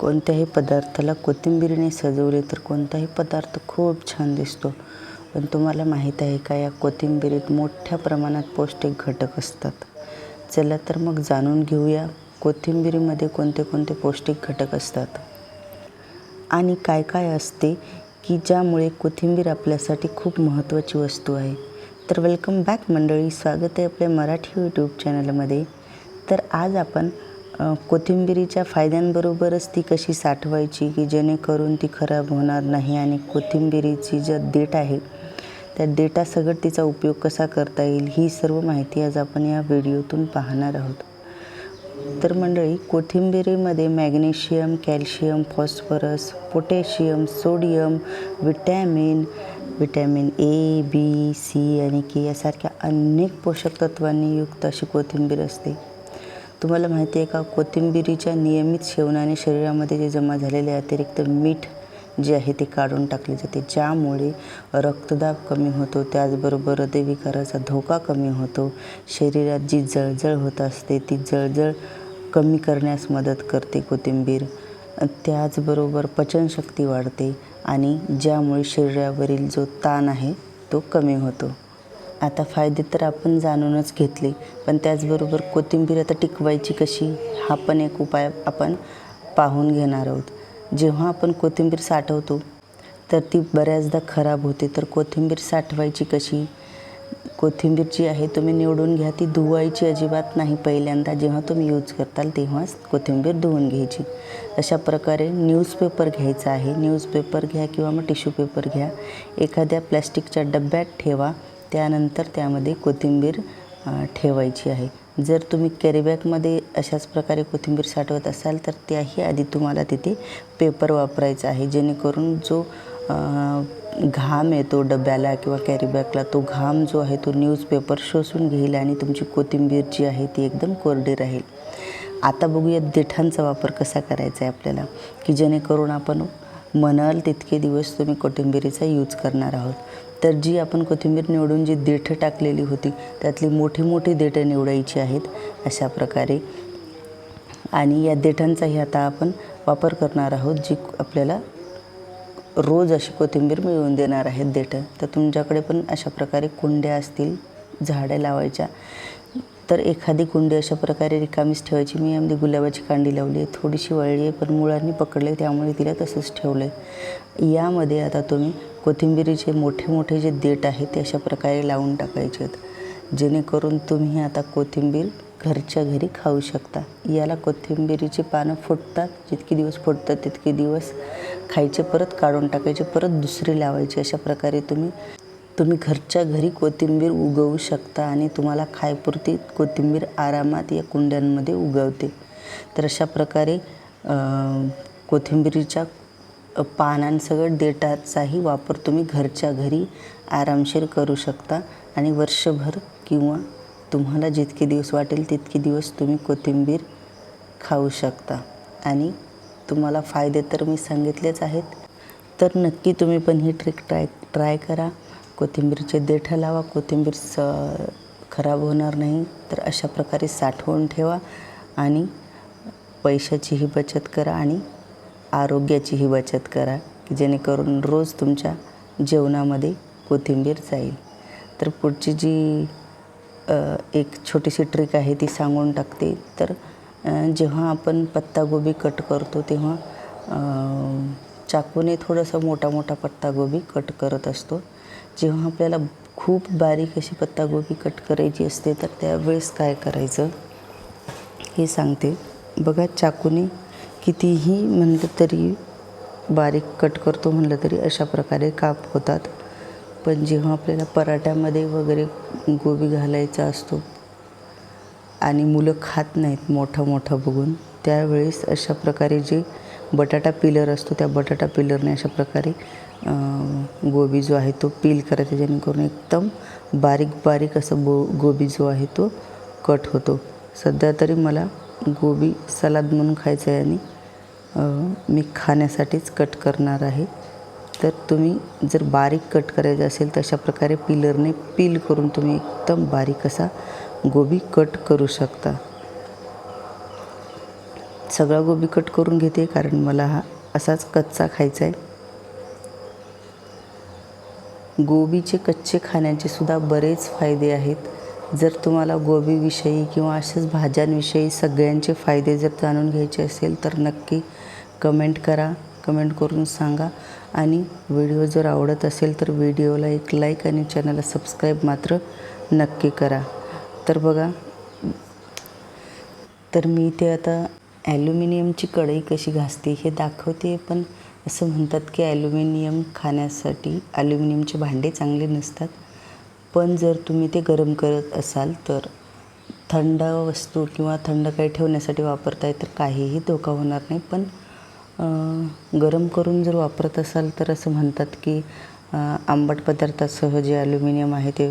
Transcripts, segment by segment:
कोणत्याही पदार्थाला कोथिंबीरीने सजवले तर कोणताही पदार्थ खूप छान दिसतो. पण तुम्हाला माहीत आहे का या कोथिंबीरीत मोठ्या प्रमाणात पौष्टिक घटक असतात. चला तर मग जाणून घेऊया कोथिंबीरीमध्ये कोणते कोणते पौष्टिक घटक असतात. आणि काय काय असते की ज्यामुळे कोथिंबीर आपल्यासाठी खूप महत्त्वाची वस्तू आहे. तर वेलकम बॅक मंडळी स्वागत आहे आपल्या मराठी यूट्यूब चॅनलमध्ये तर आज आपण कोथिंबीरीच्या फायद्यांबरोबरच ती कशी साठवायची की जेणेकरून ती खराब होणार नाही आणि कोथिंबीरीची ज्या देठ आहे त्या डेटासकट तिचा उपयोग कसा करता येईल ही सर्व माहिती आज आपण या व्हिडिओतून पाहणार आहोत. तर मंडळी कोथिंबिरीमध्ये magnesium calcium phosphorus potassium sodium vitamin vitamin A B C आणि के यासारख्या अनेक पोषक तत्वांनी युक्त अशी कोथिंबीर असते. तुम्हाला माहिती आहे का कोथिंबिरीच्या नियमित सेवनाने शरीरामध्ये जे जमा झालेले अतिरिक्त मीठ जे आहे ते काढून टाकले जाते. ज्यामुळे रक्तदाब कमी होतो त्याचबरोबर हृदयविकाराचा धोका कमी होतो. शरीरात जी जळजळ होत असते ती जळजळ कमी करण्यास मदत करते कोथिंबीर. त्याचबरोबर पचनशक्ती वाढते आणि ज्यामुळे शरीरावरील जो ताण आहे तो कमी होतो. आता फायदे तर आपण जाणूनच घेतले पण त्याचबरोबर कोथिंबीर आता टिकवायची कशी हा पण एक उपाय आपण पाहून घेणार आहोत. जेव्हा आपण कोथिंबीर साठवतो तर ती बऱ्याचदा खराब होते. तर कोथिंबीर साठवायची कशी? कोथिंबीर जी आहे तुम्ही निवडून घ्या. ती धुवायची अजिबात नाही पहिल्यांदा. जेव्हा तुम्ही यूज करताल तेव्हाच कोथिंबीर धुवून घ्यायची. अशा प्रकारे न्यूजपेपर घ्यायचा आहे. न्यूजपेपर घ्या किंवा मग टिश्यू पेपर घ्या. एखाद्या प्लॅस्टिकच्या डब्यात ठेवा. त्यानंतर त्यामध्ये कोथिंबीर ठेवायची आहे. जर तुम्ही कॅरीबॅगमध्ये अशाच प्रकारे कोथिंबीर साठवत असाल तर त्याही आधी तुम्हाला तिथे पेपर वापरायचा आहे. जेणेकरून जो घाम येतो डब्याला किंवा कॅरीबॅगला तो घाम जो आहे तो न्यूजपेपर शोषून घेईल आणि तुमची कोथिंबीर जी आहे ती एकदम कोरडी राहील. आता बघूया देठांचा वापर कसा करायचा आहे आपल्याला की जेणेकरून आपण म्हणाल तितके दिवस तुम्ही कोथिंबीरीचा यूज करणार आहोत. तर जी आपण कोथिंबीर निवडून जी देठं टाकलेली होती त्यातली मोठी मोठी देठं निवडायची आहेत अशा प्रकारे. आणि या देठांचाही आता आपण वापर करणार आहोत जी आपल्याला रोज अशी कोथिंबीर मिळवून देणार आहेत देठं. तर तुमच्याकडे पण अशा प्रकारे कुंड्या असतील झाडं लावायच्या. तर एखादी कुंडी अशा प्रकारे रिकामीच ठेवायची. मी यामध्ये गुलाबाची कांडी लावली आहे. थोडीशी वळली आहे पण मुळांनी पकडले त्यामुळे तिला तसंच ठेवलं आहे यामध्ये आता तुम्ही कोथिंबिरीचे मोठे मोठे जे देठ आहेत ते अशा प्रकारे लावून टाकायचे आहेत. जेणेकरून तुम्ही आता कोथिंबीर घरच्या घरी खाऊ शकता. याला कोथिंबिरीची पानं फुटतात जितके दिवस फुटतात तितके दिवस खायचे परत काढून टाकायचे परत दुसरी लावायची अशा प्रकारे तुम्ही तुम्ही घरच्या घरी कोथिंबीर उगवू शकता आणि तुम्हाला खायपुरती कोथिंबीर आरामात या कुंड्यांमध्ये उगवते. तर अशा प्रकारे कोथिंबीरीच्या पानांसकट देठाचाही वापर तुम्ही घरच्या घरी आरामशीर करू शकता आणि वर्षभर किंवा तुम्हाला जितके दिवस वाटेल तितके दिवस तुम्ही कोथिंबीर खाऊ शकता. आणि तुम्हाला फायदे तर मी सांगितलेच आहेत. तर नक्की तुम्ही पण ही ट्रिक ट्राय ट्राय करा. कोथिंबीरचे देठं लावा कोथिंबीर स खराब होणार नाही तर अशा प्रकारे साठवून ठेवा आणि पैशाचीही बचत करा आणि आरोग्याचीही बचत करा की जेणेकरून रोज तुमच्या जेवणामध्ये कोथिंबीर जाईल. तर पुढची जी एक छोटीशी ट्रिक आहे ती सांगून टाकते. तर जेव्हा आपण पत्तागोबी कट करतो तेव्हा चाकूने थोडंसं मोठा मोठा पत्तागोबी कट करत असतो. जेव्हा आपल्याला खूप बारीक अशी पत्तागोबी कट करायची असते तर त्यावेळेस काय करायचं हे सांगते. बघा चाकूने कितीही म्हणलं तरी बारीक कट करतो म्हणलं तरी अशा प्रकारे काप होतात. पण जेव्हा आपल्याला पराठ्यामध्ये वगैरे गोबी घालायचा असतो आणि मुलं खात नाहीत मोठं मोठं बघून त्यावेळेस अशा प्रकारे जे बटाटा पिलर असतो त्या बटाटा पिलरने अशा प्रकारे गोबी जो आहे तो पील करायचा जेणेकरून एकदम बारीक बारीक असं बो गोबी जो आहे तो कट होतो. सध्या तरी मला गोबी सलाद म्हणून खायचं आहे आणि मी खाण्यासाठीच कट करणार आहे. तर तुम्ही जर बारीक कट करायचं असेल तर अशा प्रकारे पिलरने पील करून तुम्ही एकदम बारीक असा गोबी कट करू शकता. सगळा गोबी कट करून घेते कारण मला हा असाच कच्चा खायचा आहे गोबीचे कच्चे खाण्याचे सुद्धा बरेच फायदे आहेत. जर तुम्हाला गोबीविषयी किंवा अशाच भाज्यांविषयी सगळ्यांचे फायदे जर जाणून घ्यायचे असेल तर नक्की कमेंट करा कमेंट करून सांगा. आणि व्हिडिओ जर आवडत असेल तर व्हिडिओला एक लाईक आणि चॅनलला सबस्क्राईब मात्र नक्की करा. तर बघा तर मी ते आता ॲल्युमिनियमची कढई कशी घासते हे दाखवते पण असं म्हणतात की ॲल्युमिनियम खाण्यासाठी ॲल्युमिनियमचे भांडे चांगले नसतात. पण जर तुम्ही ते गरम करत असाल तर थंड वस्तू किंवा थंड काही ठेवण्यासाठी वापरताय तर काहीही धोका होणार नाही. पण गरम करून जर वापरत असाल तर असं म्हणतात की आंबट पदार्थासह जे ॲल्युमिनियम आहे ते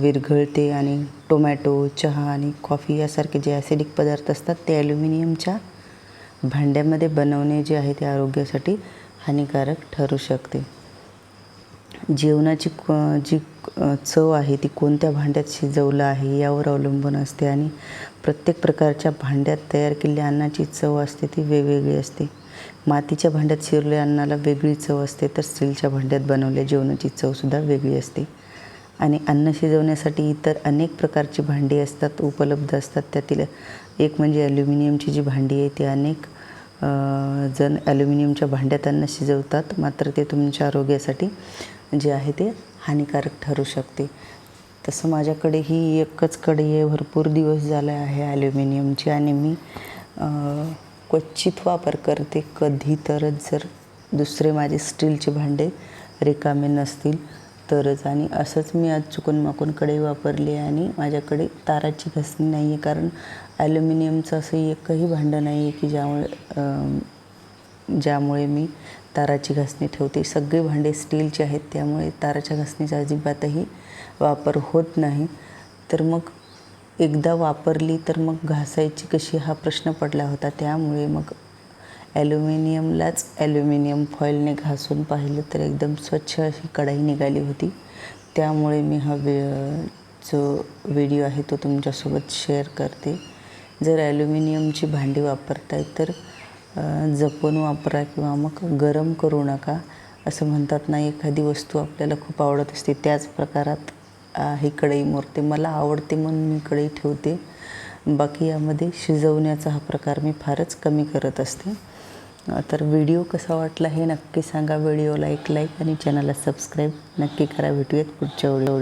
विरघळते आणि टोमॅटो चहा आणि कॉफी यासारखे जे ॲसिडिक पदार्थ असतात ते ॲल्युमिनियमच्या भांड्यामध्ये बनवणे जे आहे ते आरोग्यासाठी हानिकारक ठरू शकते. जेवणाची क जी चव आहे ती कोणत्या भांड्यात शिजवलं आहे यावर अवलंबून असते आणि प्रत्येक प्रकारच्या भांड्यात तयार केलेल्या अन्नाची चव असते ती वेगवेगळी असते. मातीच्या भांड्यात शिरलेल्या अन्नाला वेगळी चव असते तर स्टीलच्या भांड्यात बनवलेल्या जेवणाची चवसुद्धा वेगळी असते. आणि अन्न शिजवण्यासाठी इतर अनेक प्रकारची भांडी असतात उपलब्ध असतात. त्यातील एक म्हणजे ॲल्युमिनियमची जी भांडी आहे ती अनेक जण ॲल्युमिनियमच्या भांड्या त्यांना शिजवतात मात्र ते तुमच्या आरोग्यासाठी जे आहे ते हानिकारक ठरू शकते. तसं माझ्याकडे ही एकच कढई आहे भरपूर दिवस झाला आहे ॲल्युमिनियमची आणि मी क्वचित वापर करते. कधी तरच जर दुसरे माझे स्टीलचे भांडे रिकामे नसतील तरच आणि असंच मी आज चुकून माकून कढई वापरली आणि माझ्याकडे ताराची घासणी नाही आहे. कारण ॲल्युमिनियमचं असं एकही भांडं नाही आहे की ज्यामुळे ज्यामुळे मी ताराची घासणी ठेवते. सगळे भांडे स्टीलचे आहेत त्यामुळे ताराच्या घासणीचा अजिबातही वापर होत नाही. तर मग एकदा वापरली तर मग घासायची कशी हा प्रश्न पडला होता. त्यामुळे मग ॲल्युमिनियमलाच ॲल्युमिनियम फॉईलने घासून पाहिलं तर एकदम स्वच्छ अशी कढाई निघाली होती. त्यामुळे मी हा वे जो व्हिडिओ आहे तो तुमच्यासोबत शेअर करते. जर ॲल्युमिनियमची भांडी वापरताय तर जपून वापरा किंवा मग गरम करू नका. असं म्हणतात ना एखादी वस्तू आपल्याला खूप आवडत असते. त्याच प्रकारात ही कढई मोरते. मला आवडते म्हणून मी कढई ठेवते. बाकी यामध्ये शिजवण्याचा हा प्रकार मी फारच कमी करत असते. तर व्हिडिओ कसा वाटला हे नक्की सांगा. व्हिडिओला एक लाईक आणि चॅनलला सबस्क्राईब नक्की करा. भेटूयात पुढच्या व्हिडिओ